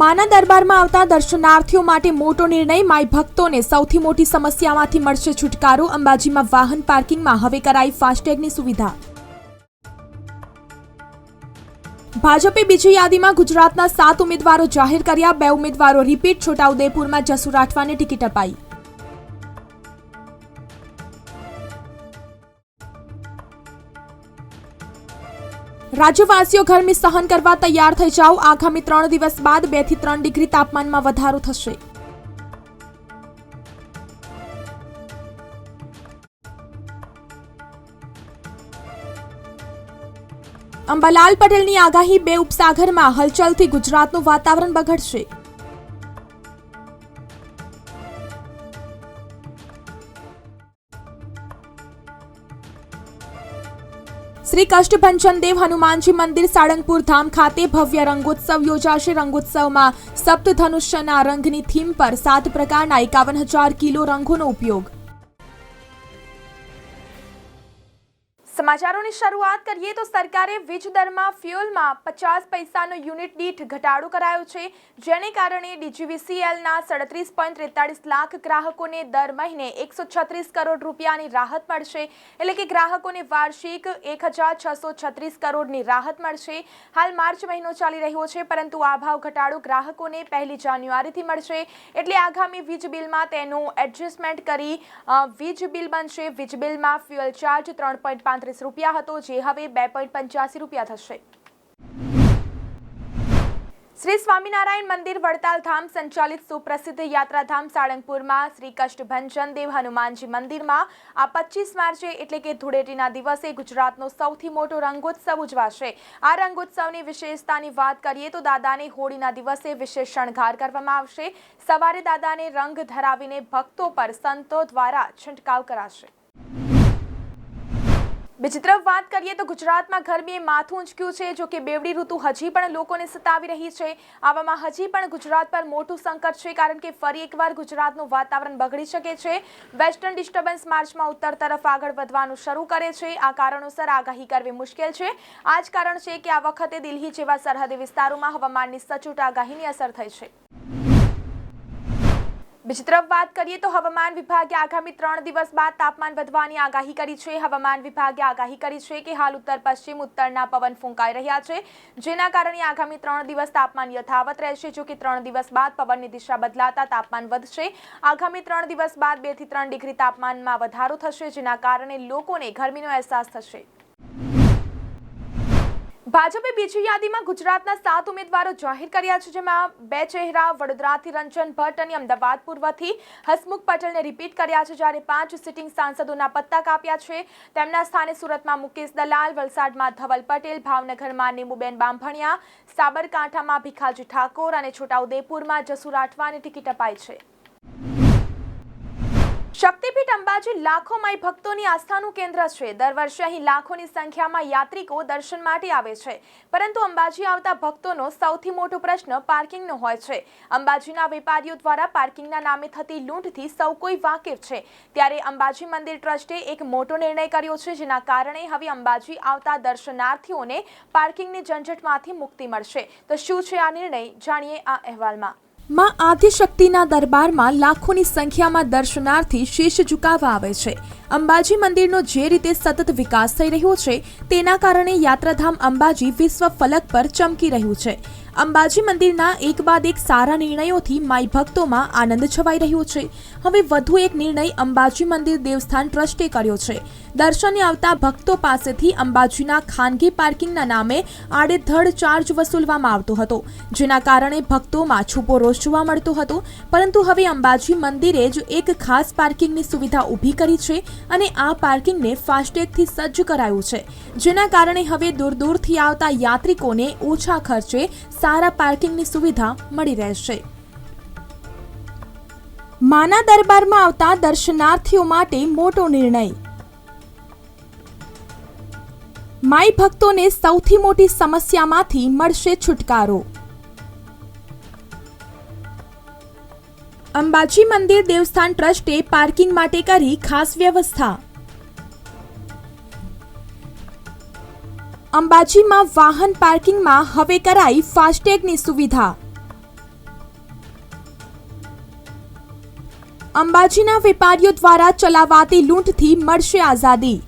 માના દરબારમાં આવતા દર્શનાર્થીઓ માટે મોટો નિર્ણય માય ભક્તોને સૌથી મોટી સમસ્યામાંથી મળશે છુટકારો. અંબાજીમાં વાહન પાર્કિંગમાં હવે કરાઈ ફાસ્ટેગની સુવિધા. ભાજપે બીજી યાદીમાં ગુજરાતના સાત ઉમેદવારો જાહેર કર્યા. બે ઉમેદવારો રિપીટ. છોટાઉદેપુરમાં જસુ રાઠવાને ટિકિટ અપાઈ. રાજ્યવાસીઓ ગરમી સહન કરવા તૈયાર થઈ જાઓ. આગામી ત્રણ દિવસ બાદ બેથી ત્રણ ડિગ્રી તાપમાનમાં વધારો થશે. અંબાલાલ પટેલની આગાહી બે ઉપસાગરમાં હલચલથી ગુજરાતનું વાતાવરણ બગડશે. શ્રી કષ્ટ દેવ હનુમાનજી મંદિર સાળંગપુર ધામ ખાતે ભવ્ય રંગોત્સવ યોજાશે. રંગોત્સવમાં સપ્તધનુષ્યના રંગની થીમ પર સાત પ્રકારના એકાવન હજાર કિલો રંગોનો ઉપયોગ સમાચારોની શરૂઆત કરીએ તો સરકારે વીજ દરમાં ફ્યુઅલમાં પચાસ પૈસાનો યુનિટ દીઠ ઘટાડો કરાયો છે, જેને કારણે ડીજીવીસીએલના સડત્રીસ પોઈન્ટ ત્રેતાળીસ લાખ ગ્રાહકોને દર મહિને એકસો છત્રીસ કરોડ રૂપિયાની રાહત મળશે. એટલે કે ગ્રાહકોને વાર્ષિક એક હજાર છસો છત્રીસ કરોડની રાહત મળશે. હાલ માર્ચ મહિનો ચાલી રહ્યો છે, પરંતુ આ ભાવ ઘટાડો ગ્રાહકોને પહેલી જાન્યુઆરીથી મળશે. એટલે આગામી વીજ બિલમાં તેનું એડજસ્ટમેન્ટ કરી વીજ બિલ બનશે. વીજ બિલમાં ફ્યુઅલ ચાર્જ ત્રણ પોઈન્ટ પાંત્રીસ રૂપિયા હતો, જે હવે બે પોઈન્ટ પંચ્યાસી રૂપિયા થશે. શ્રી સ્વામિનારાયણ મંદિર વડતાલ ધામ સંચાલિત સુપ્રસિદ્ધ યાત્રાધામ સાળંગપુરમાં શ્રી કષ્ટભંજન દેવ હનુમાનજી મંદિરમાં આ પચીસ માર્ચે એટલે કે ધૂળેટીના દિવસે ગુજરાતનો સૌથી મોટો રંગોત્સવ ઉજવાશે. આ રંગોત્સવની વિશેષતાની વાત કરીએ તો દાદાને હોળીના દિવસે વિશેષ શણગાર કરવામાં આવશે. સવારે દાદાને રંગ ધરાવીને ભક્તો પર સંતો દ્વારા છંટકાવ કરાશે. બીજી તરફ વાત કરીએ તો ગુજરાતમાં ગરમીએ માથું ઊંચક્યું છે, જો કે બેવડી ઋતુ હજી પણ લોકોને સતાવી રહી છે. આવામાં હજી પણ ગુજરાત પર મોટું સંકટ છે, કારણ કે ફરી એકવાર ગુજરાતનું વાતાવરણ બગડી શકે છે. વેસ્ટર્ન ડિસ્ટર્બન્સ માર્ચમાં ઉત્તર તરફ આગળ વધવાનું શરૂ કરે છે. આ કારણોસર આગાહી કરવી મુશ્કેલ છે. આ જ કારણ છે કે આ વખતે દિલ્હી જેવા સરહદી વિસ્તારોમાં હવામાનની સચોટ આગાહીની અસર થઈ છે. બીજી તરફ વાત કરીએ તો હવામાન વિભાગે આગામી ત્રણ દિવસ બાદ તાપમાન વધવાની આગાહી કરી છે. હવામાન વિભાગે આગાહી કરી છે કે હાલ ઉત્તર, પશ્ચિમ, ઉત્તરના પવન ફૂંકાઈ રહ્યા છે, જેના કારણે આગામી ત્રણ દિવસ તાપમાન યથાવત રહેશે. જો કે ત્રણ દિવસ બાદ પવનની દિશા બદલાતા તાપમાન વધશે. આગામી ત્રણ દિવસ બાદ બેથી ત્રણ ડિગ્રી તાપમાનમાં વધારો થશે, જેના કારણે લોકોને ગરમીનો અહેસાસ થશે. ભાજપે બીજી યાદીમાં ગુજરાતના સાત ઉમેદવારો જાહેર કર્યા છે, જેમાં બે ચહેરા, વડોદરાથી રંજન ભટ્ટ અને અમદાવાદ પૂર્વથી હસમુખ પટેલને રિપીટ કર્યા છે, જ્યારે પાંચ સિટિંગ સાંસદોના પત્તા કાપ્યા છે. તેમના સ્થાને સુરતમાં મુકેશ દલાલ, વલસાડમાં ધવલ પટેલ, ભાવનગરમાં નીમુબેન બાંભણિયા, સાબરકાંઠામાં ભીખાજી ઠાકોર અને છોટાઉદેપુરમાં જસુ રાઠવાની ટિકિટ અપાઈ છે. શક્તિપીઠ અંબાજી લાખો માઈ ભક્તોની આસ્થાનું કેન્દ્ર છે. દર વર્ષે અહીં લાખોની સંખ્યામાં યાત્રિકો દર્શન માટે આવે છે. પરંતુ અંબાજી આવતા ભક્તોનો સૌથી મોટો પ્રશ્ન પાર્કિંગનો હોય છે. અંબાજીના વેપારીઓ દ્વારા પાર્કિંગના નામે થતી લૂંટથી સૌ કોઈ વાકેફ છે. ત્યારે અંબાજી મંદિર ટ્રસ્ટે એક મોટો નિર્ણય કર્યો છે, જેના કારણે હવે અંબાજી આવતા દર્શનાર્થીઓને પાર્કિંગની ઝંઝટમાંથી મુક્તિ મળશે. તો શું છે આ નિર્ણય? જાણીએ આ અહેવાલમાં. માં આદિશક્તિના દરબારમાં લાખોની સંખ્યામાં દર્શનાર્થી શીશ ઝુકાવવા આવે છે. અંબાજી મંદિરનો જે રીતે સતત વિકાસ થઈ રહ્યો છે, તેના કારણે યાત્રાધામ અંબાજી વિશ્વ ફલક પર ચમકી રહ્યું છે. અંબાજી મંદિરના એક બાદ એક સારા નિર્ણયોથી માઈ ભક્તોમાં આનંદ છવાઈ રહ્યો છે. હવે વધુ એક નિર્ણય અંબાજી મંદિર દેવસ્થાન ટ્રસ્ટે કર્યો છે. દર્શને આવતા ભક્તો પાસેથી અંબાજીના ખાનગી પાર્કિંગના નામે આડેધડ ચાર્જ વસૂલવામાં આવતો હતો, જેના કારણે ભક્તોમાં છૂપો રોષ જોવા મળતો હતો. પરંતુ હવે અંબાજી મંદિરે જ એક ખાસ પાર્કિંગની સુવિધા ઊભી કરી છે અને આ પાર્કિંગને ફાસ્ટેગથી સજ્જ કરાયું છે, જેના કારણે હવે દૂર દૂરથી આવતા યાત્રિકોને ઓછા ખર્ચે સારા પાર્કિંગની સુવિધા મળી રહેશે. માના દરબારમાં આવતા દર્શનાર્થીઓ માટે મોટો નિર્ણય. માઈ ભક્તોને સૌથી મોટી સમસ્યામાંથી મળશે છુટકારો. અંબાજી મંદિર દેવસ્થાન ટ્રસ્ટે પાર્કિંગ માટે કરી ખાસ વ્યવસ્થા. અંબાજીમાં વાહન પાર્કિંગમાં હવે કરાઈ ફાસ્ટેગની સુવિધા. અંબાજીના વેપારીઓ દ્વારા ચલાવાતી લૂંટથી મળશે આઝાદી.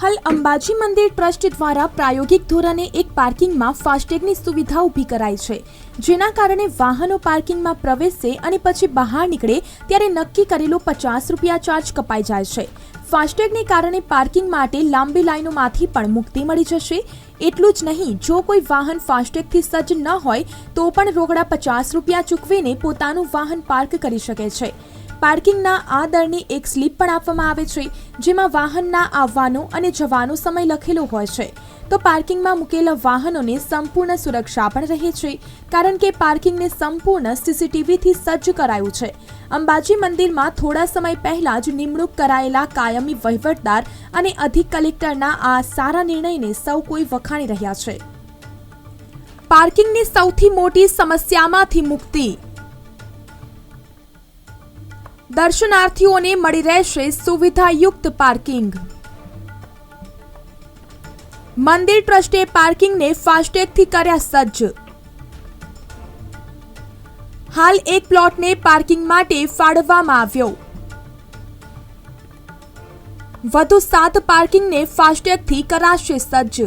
હાલ અંબાજી મંદિર ટ્રસ્ટ દ્વારા પ્રાયોગિક ધોરણે એક પાર્કિંગમાં ફાસ્ટેગની સુવિધા ઊભી કરાઈ છે. જેના કારણે વાહનો પાર્કિંગમાં પ્રવેશે અને પછી બહાર નીકળે ત્યારે નક્કી કરેલો પચાસ રૂપિયા ચાર્જ કપાઈ જાય છે. ફાસ્ટેગને કારણે પાર્કિંગ માટે લાંબી લાઈનોમાંથી પણ મુક્તિ મળી જશે. એટલું જ નહીં, જો કોઈ વાહન ફાસ્ટેગથી સજ્જ ન હોય, તો પણ રોકડા પચાસ રૂપિયા ચૂકવીને પોતાનું વાહન પાર્ક કરી શકે છે. પાર્કિંગના આ દરની એક સ્લીપ પણ આપવામાં આવે છે, જેમાં વાહનના આવવાનો અને જવાનો સમય લખેલો હોય છે. તો પાર્કિંગમાં મૂકેલા વાહનોને સંપૂર્ણ સુરક્ષા પણ રહે છે, કારણ કે પાર્કિંગને સંપૂર્ણ સીસીટીવીથી સજ્જ કરાયું છે. અંબાજી મંદિરમાં થોડા સમય પહેલા જ નિમણૂક કરાયેલા કાયમી વહીવટદાર અને અધિક કલેક્ટરના આ સારા નિર્ણયને સૌ કોઈ વખાણી રહ્યા છે. પાર્કિંગની સૌથી મોટી સમસ્યામાંથી મુક્તિ દર્શનાર્થીઓને મળી રહેશે સુવિધાયુક્ત પાર્કિંગ. મંદિર ટ્રસ્ટે પાર્કિંગને ફાસ્ટેગથી કર્યા સજ્જ. હાલ એક પ્લોટને પાર્કિંગ માટે ફાળવવામાં આવ્યો. વધુ સાત પાર્કિંગને ફાસ્ટેગથી કરાશે સજ્જ.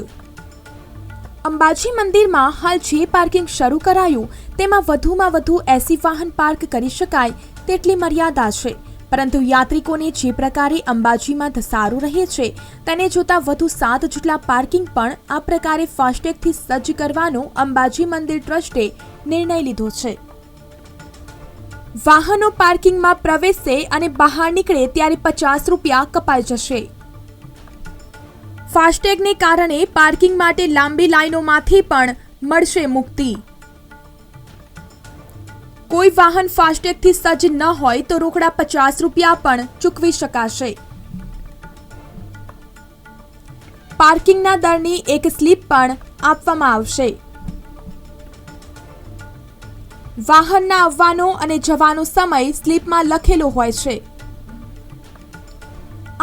અંબાજી મંદિરમાં હાલ જે પાર્કિંગ શરૂ કરાયું તેમાં વધુમાં વધુ એસી વાહન પાર્ક કરી શકાય તેટલી મર્યાદા છે. પરંતુ યાત્રિકોને જે પ્રકારે અંબાજીમાં ધસારો રહે છે, તેને જોતા વધુ સાત જેટલા પાર્કિંગ પણ આ પ્રકારે ફાસ્ટેગથી સજ્જ કરવાનો અંબાજી મંદિર ટ્રસ્ટે નિર્ણય લીધો છે. વાહનો પાર્કિંગમાં પ્રવેશે અને બહાર નીકળે ત્યારે પચાસ રૂપિયા કપાઈ જશે. ફાસ્ટેગને કારણે પાર્કિંગ માટે લાંબી લાઈનોમાંથી પણ મળશે મુક્તિ. કોઈ વાહન ફાસ્ટેગથી સજ્જ ન હોય તો રોકડા પચાસ રૂપિયા પણ ચૂકવી શકાશે. પાર્કિંગના દરની એક સ્લીપ પણ આપવામાં આવશે. વાહનના આવવાનો અને જવાનો સમય સ્લીપમાં લખેલો હોય છે.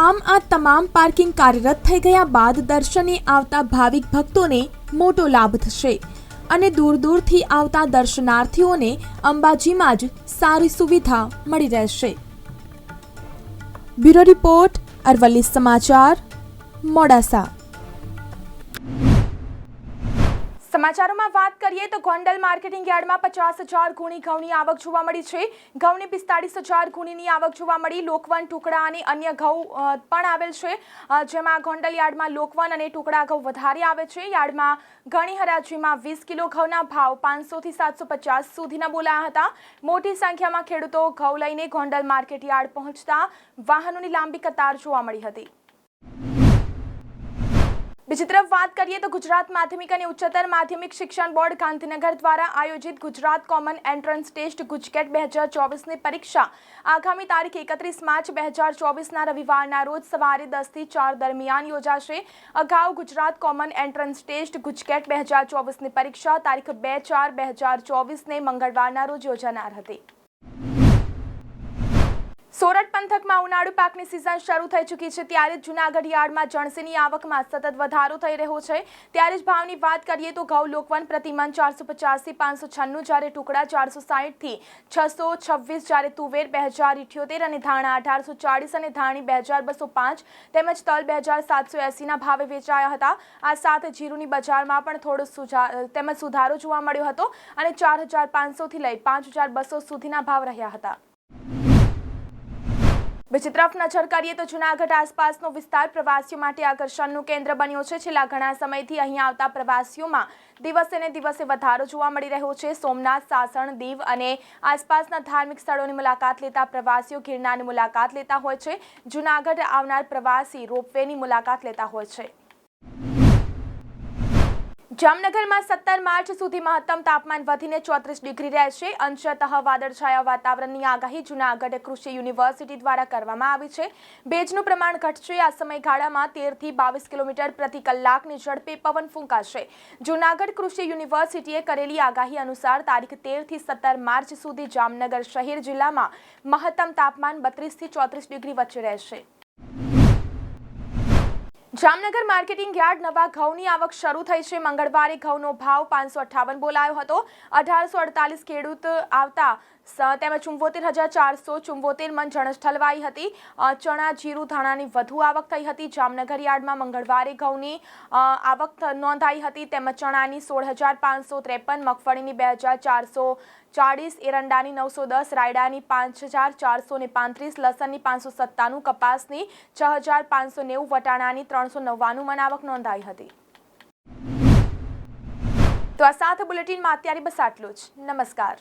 આમ આ તમામ પાર્કિંગ કાર્યરત થઈ ગયા બાદ દર્શને આવતા ભાવિક ભક્તોને મોટો લાભ થશે. અને દૂર દૂરથી આવતા દર્શનાર્થીઓને અંબાજીમાં જ સારી સુવિધા મળી રહેશે. બ્યુરો રિપોર્ટ અરવલ્લી સમાચાર મોડાસા. સમાચારોમાં વાત કરીએ તો ગોંડલ માર્કેટિંગ યાર્ડમાં પચાસ હજાર ગુણી ઘઉંની આવક જોવા મળી છે. ઘઉંની પિસ્તાળીસ હજાર ગુણીની આવક જોવા મળી. લોકવન ટુકડા અને અન્ય ઘઉં પણ આવેલ છે. જેમાં ગોંડલ યાર્ડમાં લોકવન અને ટુકડા ઘઉં વધારે આવે છે. યાર્ડમાં ઘણી હરાજીમાં વીસ કિલો ઘઉંના ભાવ પાંચસોથી સાતસો પચાસ સુધીના બોલાયા હતા. મોટી સંખ્યામાં ખેડૂતો ઘઉં લઈને ગોંડલ માર્કેટ યાર્ડ પહોંચતા વાહનોની લાંબી કતાર જોવા મળી હતી. બીજી તરફ વાત કરીએ તો ગુજરાત માધ્યમિક અને ઉચ્ચતર માધ્યમિક શિક્ષણ બોર્ડ ગાંધીનગર દ્વારા આયોજિત Gujarat common entrance test GUJCET બે હજાર ચોવીસની પરીક્ષા આગામી તારીખ એકત્રીસ માર્ચ બે હજાર ચોવીસના રવિવારના રોજ સવારે દસથી ચાર દરમિયાન યોજાશે. અગાઉ Gujarat common entrance test GUJCET બે હજાર ચોવીસની પરીક્ષા તારીખ બે ચાર બે હજાર ચોવીસને મંગળવારના રોજ યોજાનાર હતી. સોરઠ પંથકમાં ઉનાળુ પાકની સિઝન શરૂ થઈ ચૂકી છે. ત્યારે જ જૂનાગઢ યાર્ડમાં જણસીની આવકમાં સતત વધારો થઈ રહ્યો છે. ત્યારે જ ભાવની વાત કરીએ તો ઘઉં લોકવન પ્રતિમન ચારસો પચાસથી પાંચસો છન્નું, જ્યારે ટુકડા ચારસો સાહીઠથી છસો છવ્વીસ, જ્યારે તુવેર બે હજાર ઇઠ્યોતેર અને ધાણા અઢારસો ચાળીસ અને ધાણી બે હજાર બસો પાંચ, તેમજ તલ બે હજાર સાતસો એંસીના ભાવે વેચાયા હતા. આ સાથે જીરુની બજારમાં પણ થોડો સુજા, તેમજ સુધારો જોવા મળ્યો હતો અને ચાર હજાર પાંચસોથી લઈ પાંચ હજાર બસો સુધીના ભાવ રહ્યા હતા. બીજી તરફ નજર કરીએ તો જૂનાગઢ આસપાસનો વિસ્તાર પ્રવાસીઓ માટે આકર્ષણનું કેન્દ્ર બન્યો છે. છેલ્લા ઘણા સમયથી અહીં આવતા પ્રવાસીઓમાં દિવસે ને દિવસે વધારો જોવા મળી રહ્યો છે. સોમનાથ, સાસણ, દીવ અને આસપાસના ધાર્મિક સ્થળોની મુલાકાત લેતા પ્રવાસીઓ ગિરનારની મુલાકાત લેતા હોય છે. જૂનાગઢ આવનાર પ્રવાસી રોપવેની મુલાકાત લેતા હોય છે. જામનગરમાં સત્તર માર્ચ સુધી મહત્તમ તાપમાન વધીને ચોત્રીસ ડિગ્રી રહેશે. અંશતઃ વાદળછાયા વાતાવરણની આગાહી જૂનાગઢ કૃષિ યુનિવર્સિટી દ્વારા કરવામાં આવી છે. ભેજનું પ્રમાણ ઘટશે. આ સમયગાળામાં તેરથી બાવીસ કિલોમીટર પ્રતિ કલાકની ઝડપે પવન ફૂંકાશે. જૂનાગઢ કૃષિ યુનિવર્સિટીએ કરેલી આગાહી અનુસાર તારીખ તેરથી સત્તર માર્ચ સુધી જામનગર શહેર જિલ્લામાં મહત્તમ તાપમાન બત્રીસથી ચોત્રીસ ડિગ્રી વચ્ચે રહેશે. જામનગર માર્કેટિંગ યાર્ડ નવા ઘઉંની આવક શરૂ થઈ છે. મંગળવારે ઘઉંનો ભાવ પાંચસો અઠ્ઠાવન બોલાયો હતો. અઢારસો અડતાલીસ ખેડૂત આવતા સ- તેમાં ચુંવોતેર હજાર ચારસો ચુંવોતેર મન ઠલવાઈ હતી. ચણા, જીરું, ધાણાની વધુ આવક થઈ હતી. જામનગર યાર્ડમાં મંગળવારે ઘઉંની આવક નોંધાઈ હતી. તેમજ ચણાની સોળ હજાર પાંચસો ત્રેપન, મગફળીની બે હજાર ચારસો ચાળીસ, એરંડાની નવસો દસ, રાયડાની પાંચ હજાર ચારસો ને પાંત્રીસ, લસણની પાંચસો સત્તાણું કપાસની છ હજાર પાંચસો નેવું, વટાણાની ત્રણસો નવ્વાણું મણ આવક નોંધાઈ હતી. તો આ સાથે બુલેટિનમાં અત્યારે બસ આટલું જ. નમસ્કાર.